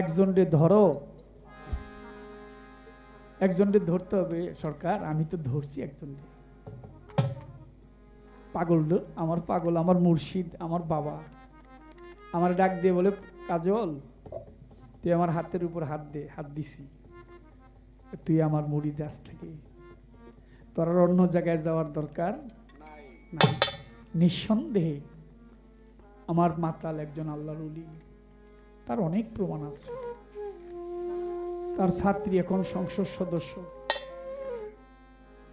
একজনরে ধরো। একজনরে ধরতে হবে সরকার আমি তো ধরছি একজনরে পাগল আমার পাগল আমার মুর্শিদ আমার বাবা। আমার ডাক দিয়ে বলে কাজল তুই আমার হাতের উপর হাত দে হাত দিছি। তুই আমার মুড়ি দাস থেকে। তোর আর অন্য জায়গায় যাওয়ার দরকার নাই। নিঃসন্দেহে আমার মাতাল একজন আল্লাহর উলি তার অনেক প্রমাণ আছে। তার ছাত্রী এখন সংসদ সদস্য।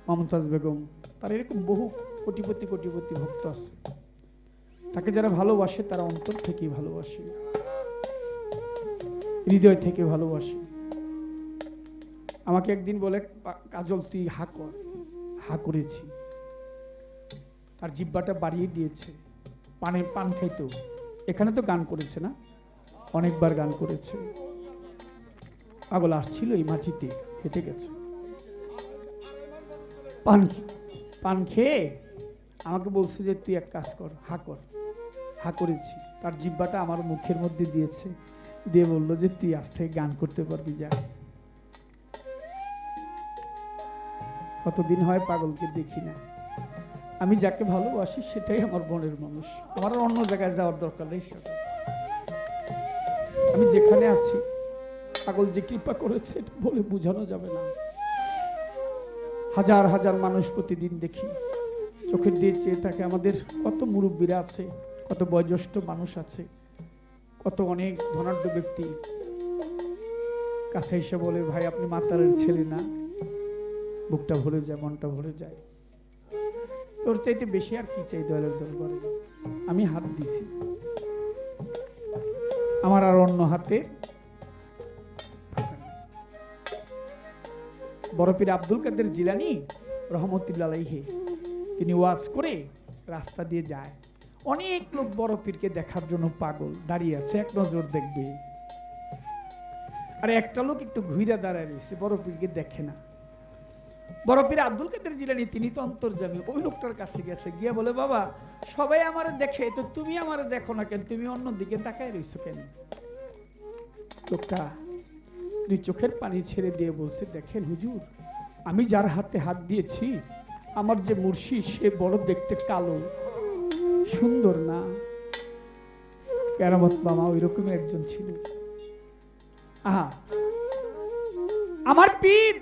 মমতাজ বেগম, তার এরকম বহু কোটিপতি কোটিপতি ভক্ত আছে। তাকে যারা ভালোবাসে, তারা অন্তর থেকেই ভালোবাসে। হৃদয় থেকে ভালোবাসে। আমাকে একদিন বলে কাজল, তুই হা কর। হা করেছি। তার জিব্বাটা বাড়িয়ে দিয়েছে। পানে, পান খাইতো এখানে তো গান করেছে না? অনেকবার গান করেছে। পাগল আসছিল এই মাটিতে, হেঁটে গেছে। পান পান খেয়ে আমাকে বলছে যে, তুই এক কাজ কর, হা কর। হা করেছি। তার জিব্বাটা আমার মুখের মধ্যে দিয়েছে। দিয়ে বলল যে, তুই আজ থেকে গান করতে পারবি, যা। কতদিন হয় পাগলকে দেখি না। আমি যাকে ভালোবাসি, সেটাই আমার মনের মানুষ। আমার অন্য জায়গায় যাওয়ার দরকার নেই সেটা। আমি যেখানে আছি, পাগল যে কৃপা করেছে এটা বলে বোঝানো যাবে না। হাজার হাজার মানুষ প্রতিদিন দেখি, চোখের দিয়ে চেয়ে থাকে আমাদের কত মুরব্বীরা আছে, কত বয়োজ্যেষ্ঠ মানুষ আছে, কত অনেক ধনাঢ্য ব্যক্তি। কাছে এসে বলে, ভাই, আপনি মাতারের ছেলে না। বুকটা ভরে যায়, মনটা ভরে যায়। তোর চাইতে বেশি আর কি চাই দলের দরবারে? আমি হাত দিছি আমার আর অন্য হাতে। বড় পীর আব্দুল কাদের জিলানি রহমতুল্লাহ তিনি ওয়াজ করে রাস্তা দিয়ে যায়। অনেক লোক বড় পীরকে দেখার জন্য পাগল, দাঁড়িয়ে আছে, এক নজর দেখবে। আর একটা লোক একটু ঘুরে দাঁড়ায় রয়েছে, বড় পীরকে দেখে না। বড় পীর আব্দুল কাদের জিলানি, তিনি তো অন্তর্জামী ওই লোকটার কাছে গেছে, গিয়ে বলে, বাবা, সবাই আমারে দেখে, তো তুমি আমারে দেখো না কেন? তুমি অন্য দিকে তাকায় রইছো কেন? লোকটা দুই চোখের পানি ছেড়ে দিয়ে বলছে, দেখেন হুজুর, আমি যার হাতে হাত দিয়েছি, আমার যে মুর্শি, সে বড় দেখতে কালো, সুন্দর না। কেরামত মামা ওই রকমের একজন ছিল। আহা, আমার পীর!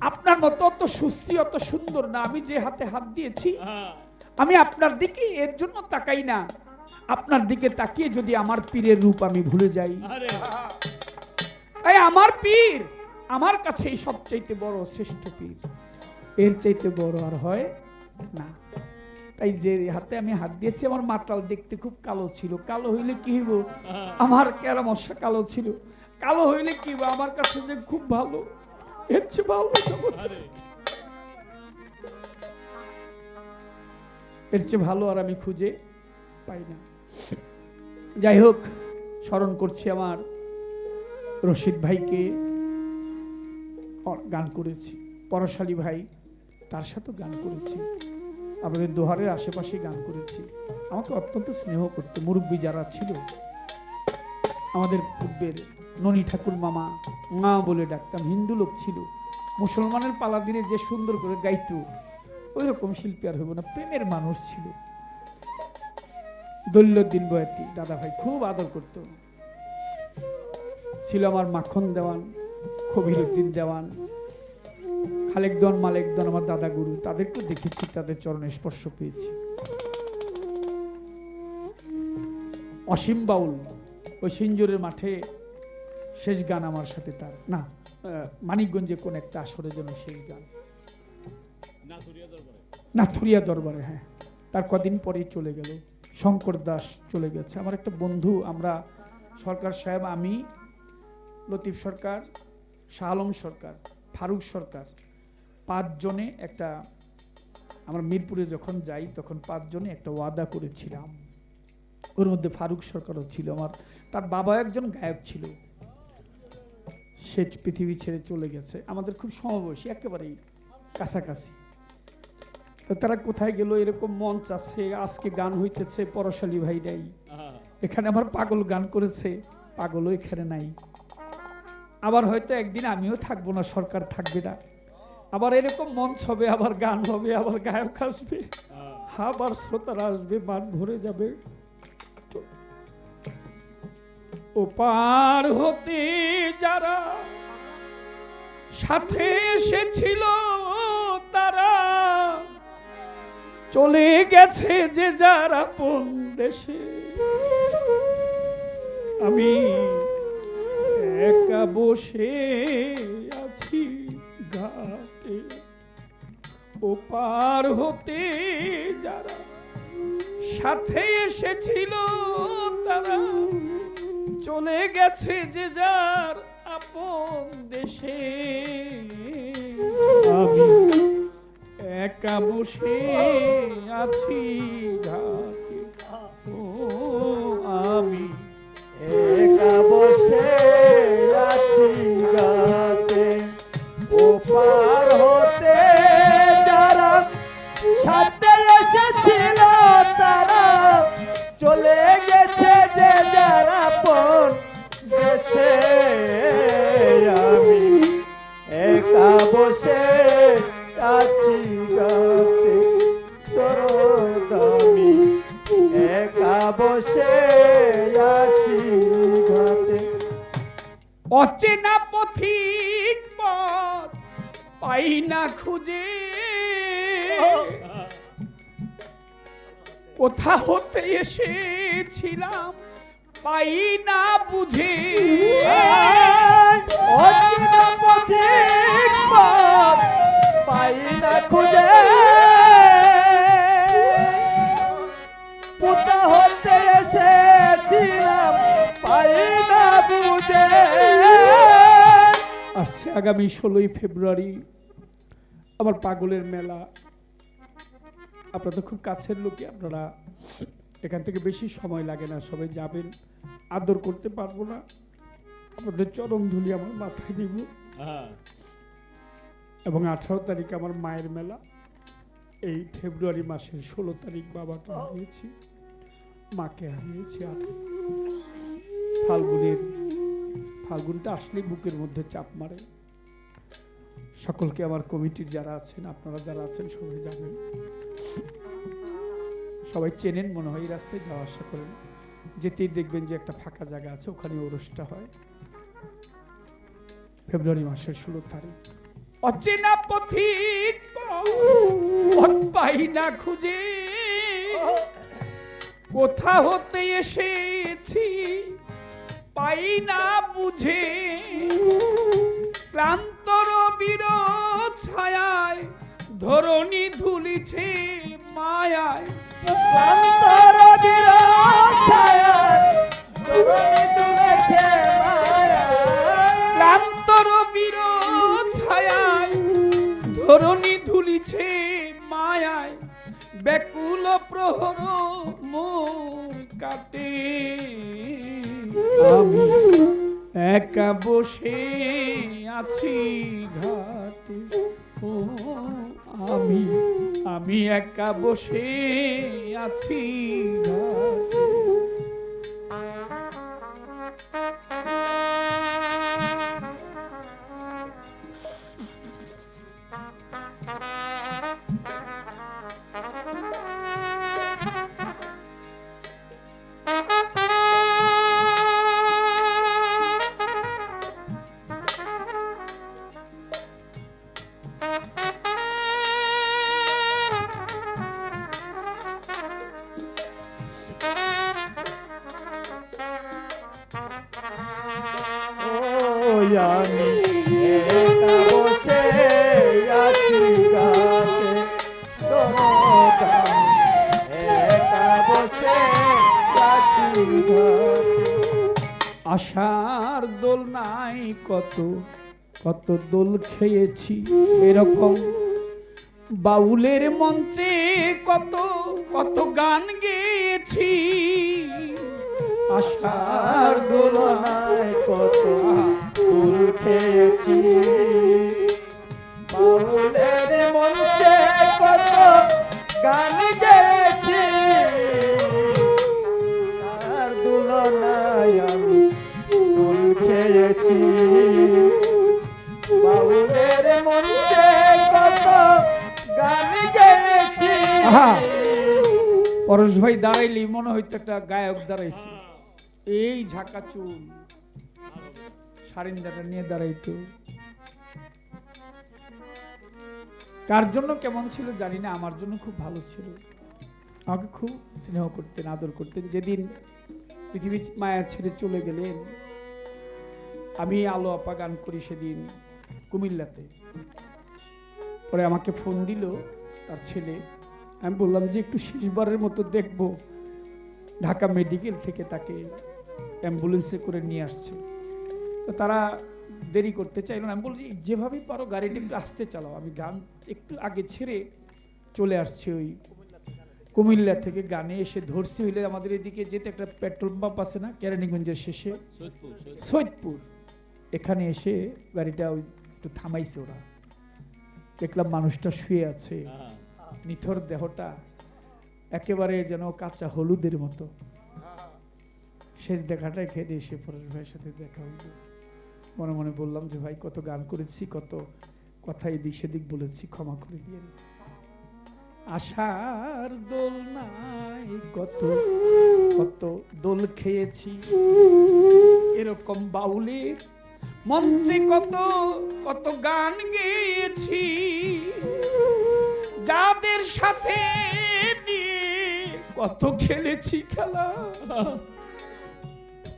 আপনার মতো অত সুস্থি অত সুন্দর না। আমি যে হাতে হাত দিয়েছি আমি আপনার দিকে এর জন্য তাকাই না। আপনার দিকে তাকিয়ে যদি আমার পীরের রূপ আমি ভুলে যাই। এই আমার পীর আমার কাছেই সবচাইতে বড় শ্রেষ্ঠ পীর। এর চাইতে বড় আর হয় না। তাই যে হাতে আমি হাত দিয়েছি আমার মাটাল দেখতে খুব কালো ছিল। কালো হইলে কি হইব? আমার কেরামশা কালো ছিল। কালো হইলে কি হইব? আমার কাছে যে খুব ভালো। এর চেয়ে ভালো এর চেয়ে ভালো আর আমি খুঁজে পাই না। যাই হোক স্মরণ করছি আমার রশিদ ভাইকে। গান করেছি। পরশালী ভাই তার সাথেও গান করেছি। আমাদের দোহারের আশেপাশে গান করেছি। আমাকে অত্যন্ত স্নেহ করতো। মুরব্বী যারা ছিল আমাদের পূর্বের ননী ঠাকুর মামা, মা বলে ডাকতাম, হিন্দু লোক ছিল। মুসলমানের পালা দিনে যে সুন্দর করে গাইত ওই রকম শিল্পী আর হইব না, প্রেমের মানুষ ছিল। দৈল্যদ্দিন বয়াতি দাদা ভাই খুব আদর করতো। ছিল আমার মাখন দেওয়ান কবির উদ্দিন দেওয়ান, খালেকদন, মালেকদন আমার দাদা গুরু, তাদেরকেও দেখেছি, তাদের চরণে স্পর্শ পেয়েছি। অসীম বাউল, ওই সিঞ্জুরের মাঠে শেষ গান আমার সাথে তার। না মানিকগঞ্জে কোন একটা আসরে যেন শেষ গান। নাথুরিয়া দরবারে হ্যাঁ। তার কদিন পরেই চলে গেল। শঙ্কর দাস চলে গেছে। আমার একটা বন্ধু, আমরা সরকার সাহেব, আমি, লতিফ সরকার, শাহ আলম সরকার, ফারুক সরকার, পাঁচজনে একটা, আমরা মিরপুরে যখন যাই, তখন পাঁচজনে একটা ওয়াদা করেছিলাম। ওর মধ্যে ফারুক সরকারও ছিল। আমার, তার বাবা একজন গায়ক ছিল। সে পৃথিবী ছেড়ে চলে গেছে। আমাদের খুব সমবয়সী একেবারেই কাছাকাছি। তো তারা কোথায় গেল? এরকম মঞ্চ আছে আজকে গান হইতেছে পরশালী ভাই ভাইরাই এখানে আমার পাগল গান করেছে পাগলও এখানে নাই। আবার হয়তো একদিন আমিও থাকব না সরকার থাকবে না। আবার এরকম মঞ্চ হবে আবার গান হবে আবার গায়ক আসবে। আবার শ্রোতারা আসবে মান ভরে যাবে। ও পার হতে যারা সাথে এসেছিল তারা চলে গেছে যে যারা কোন দেশে। আমি একা বসে আছি ঘাটে। ও পার হতে যারা সাথে এসেছিল তারা চলে গেছে যে যার আপন দেশে। একা বসে আছি ঘাটে অচেনা পথিক পথ পাই না খুঁজে। কোথা হতে এসেছিলাম পাই না বুঝে। অচিনা পথিক পথ পাই না খুঁজে। কোথা হতে এসেছিলাম পাই না বুঝে। আসছে আগামী ষোলোই ফেব্রুয়ারি আমার পাগলের মেলা। আপনারা তো খুব কাছের লোকে আপনারা এখান থেকে বেশি সময় লাগে না সবাই যাবেন। আদর করতে পারব না। আপনাদের চরম ধুলি আমার মাথায় দিব। এবং আঠারো তারিখ আমার মায়ের মেলা। এই ফেব্রুয়ারি মাসের ষোলো তারিখ বাবাকে হারিয়েছি মাকে হারিয়েছি আর ফাল্গুনের, ফাল্গুনটা আসলে বুকের মধ্যে চাপ মারে। সকলকে আমার কমিটির যারা আছেন, আপনারা যারা আছেন, সবাই জানেন। সবাই চেনেন মনে হয় এই রাস্তায় যাওয়া আসা করেন। যেতেই দেখবেন যে একটা ফাঁকা জায়গা আছে, ওখানে ওরসটা হয়। ফেব্রুয়ারি মাসের ষোলো তারিখ। অচেনা পথিক পথ পাই না খুঁজে। কোথা হতে এসেছি? পাই না বুঝে। ক্লান্তর বীর ছায়ায় ধরণী ধুলিছে মায়ায়। ক্লান্তর বীর ছায়ায় তুলেছে আমি একা বসে আছি ঘাটে। ও আমি আমি একা বসে আছি ঘাটে। আমি আশার দোল নাই কত কত দোল খেয়েছি এরকম। বাউলের মঞ্চে কত কত গান গেয়েছি। আশার দোলনায় কত ফুল খেয়েছি। বাউলের মঞ্চে কত গান গেয়েছি। আর দুলনায় আমি ফুল খেয়েছি। বাউলের মঞ্চে কত গান গেয়েছি। পরশ ভাই দাঁড়াইলি, মনে হইতো একটা গায়ক দাঁড়াইছে। এই ঝাঁকা চুল। সারিন্দাটা নিয়ে দাঁড়াইতো কার জন্য কেমন ছিল জানি না, আমার জন্য খুব ভালো ছিল। আমাকে খুব স্নেহ করতেন, আদর করতেন। যেদিন পৃথিবী মায়া ছেড়ে চলে গেলেন, আমি আলো আপা গান করি সেদিন কুমিল্লাতে। পরে আমাকে ফোন দিল তার ছেলে। আমি বললাম যে, একটু শেষবারের মতো দেখব ঢাকা মেডিকেল থেকে তাকে। অ্যাম্বুলেন্সে করে নিয়ে আসছে। তো তারা দেরি করতে চাইল না। আমি বলছি যেভাবেই পারো গাড়িটা একটু আসতে চালাও। আমি গান একটু আগে ছেড়ে চলে আসছি ওই কুমিল্লা থেকে গানে এসে ধরছি হইলে আমাদের এদিকে যেতে একটা পেট্রোল পাম্প আছে না কেরানীগঞ্জের শেষে? সৈদপুর এখানে এসে গাড়িটা ওই একটু থামাইছে ওরা। দেখলাম মানুষটা শুয়ে আছে। নিথর দেহটা একেবারে যেন কাঁচা হলুদের মতো। শেষ দেখাটাই খেয়ে এসে পরেশ ভাইয়ের সাথে দেখা হইল মনে মনে বললাম যে, ভাই, কত গান করেছি, কত কথা এদিক সেদিক বলেছি, ক্ষমা করে দিয়ে আশার দোল নাই, কত কত দোল খেয়েছি। এরকম বাউলের মঞ্চে কত কত গান গেয়েছি। যাদের সাথে কত খেলেছি খেলা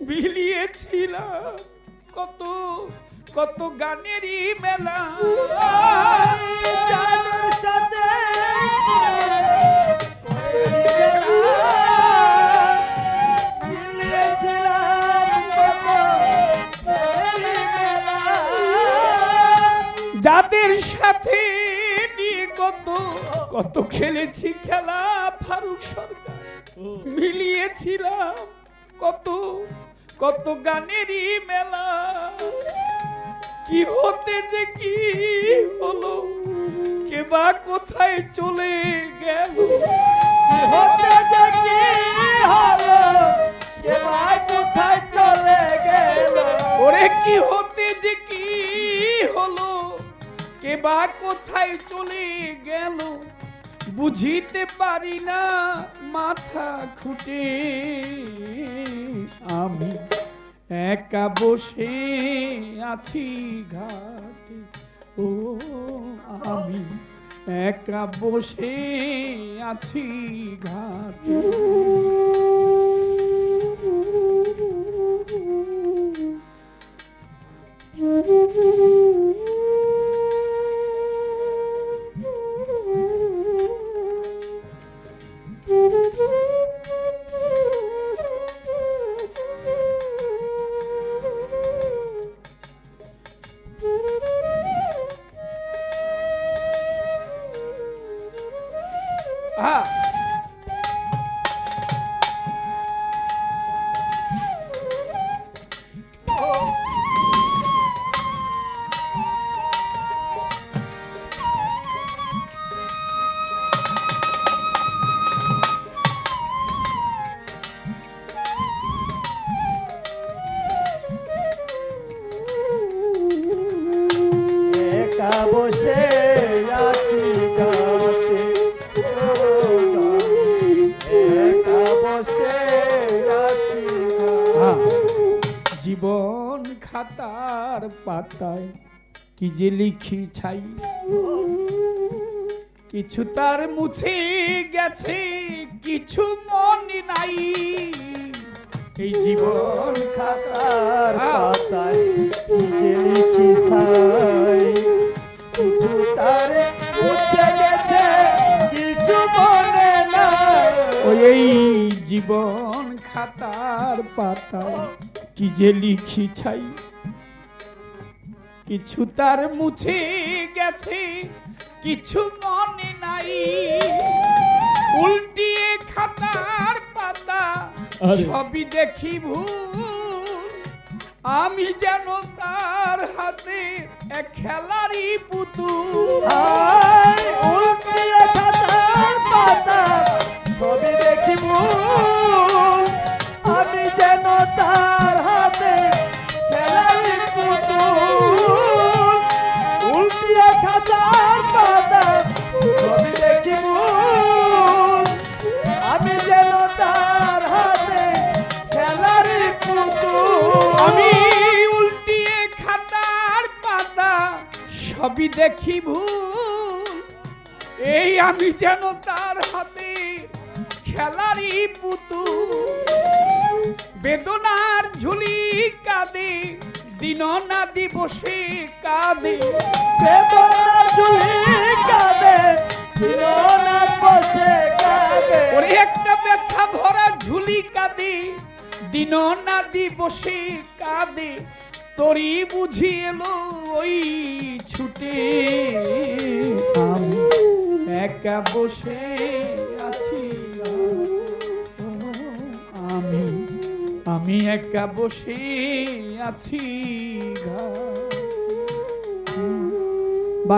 বিলিয়েছিলাম। কত কত গানেরই মেলা। সাথে যাদের সাথে নিয়ে কত কত খেলেছি খেলা ফারুক সরকার। মিলিয়েছিলাম কত কত গানেরই মেলা। কি হতে যে কি হলো? কে বা কোথায় চলে গেল? হতে যে কি হলো, কে বা কোথায় চলে গেল? ওরে কি হতে যে কি হলো? কে বা কোথায় চলে গেল? বুঝিতে পারি না মাথা খুঁটে আমি একা বসে আছি ঘাটে। ও আমি একা বসে আছি ঘাটে। হ্যাঁ খাতার পাতায় কি যে লিখি ছাই। কিছু তার মুছে গেছে কিছু মনে নাই। এই জীবন খাতার। পাতায় কি যে লিখি ছাই। কিছু তার মুছে গেছে কিছু মনে নাই। ওই এই জীবন খাতার পাতায় কি যে লিখি ছাই। কিছু তার মুছে গেছে কিছু মনে নাই। উল্টিয়ে খাতার পাতা। সবই দেখি আমি যেন তার হাতে এক খেলারই পুতুল। আয় উল্টিয়ে খাতার পাতা ছবি দেখি আমি যেন তার হাতে খেলারি উল্টিয়ে পাতা ছবি দেখি আমি যেন তার হাতে খেলারি পুতুল। আমি উল্টিয়ে খাতার পাতা সবই দেখি ভুল। এই আমি যেন তার হাতে খেলারি পুতু বেদনার ঝুলি কাঁদে দিন না দিবসে কাঁদে। কাঁদে, দিনরাত বসে কাঁদে। ওরে একটা ব্যথা ভরা ঝুলি কাঁদে দিন না দিবসে কাঁদে। তোরই বুঝি এলো ওই ছুটে আমি। একা বসে আমি একা বসে আছি ঘর।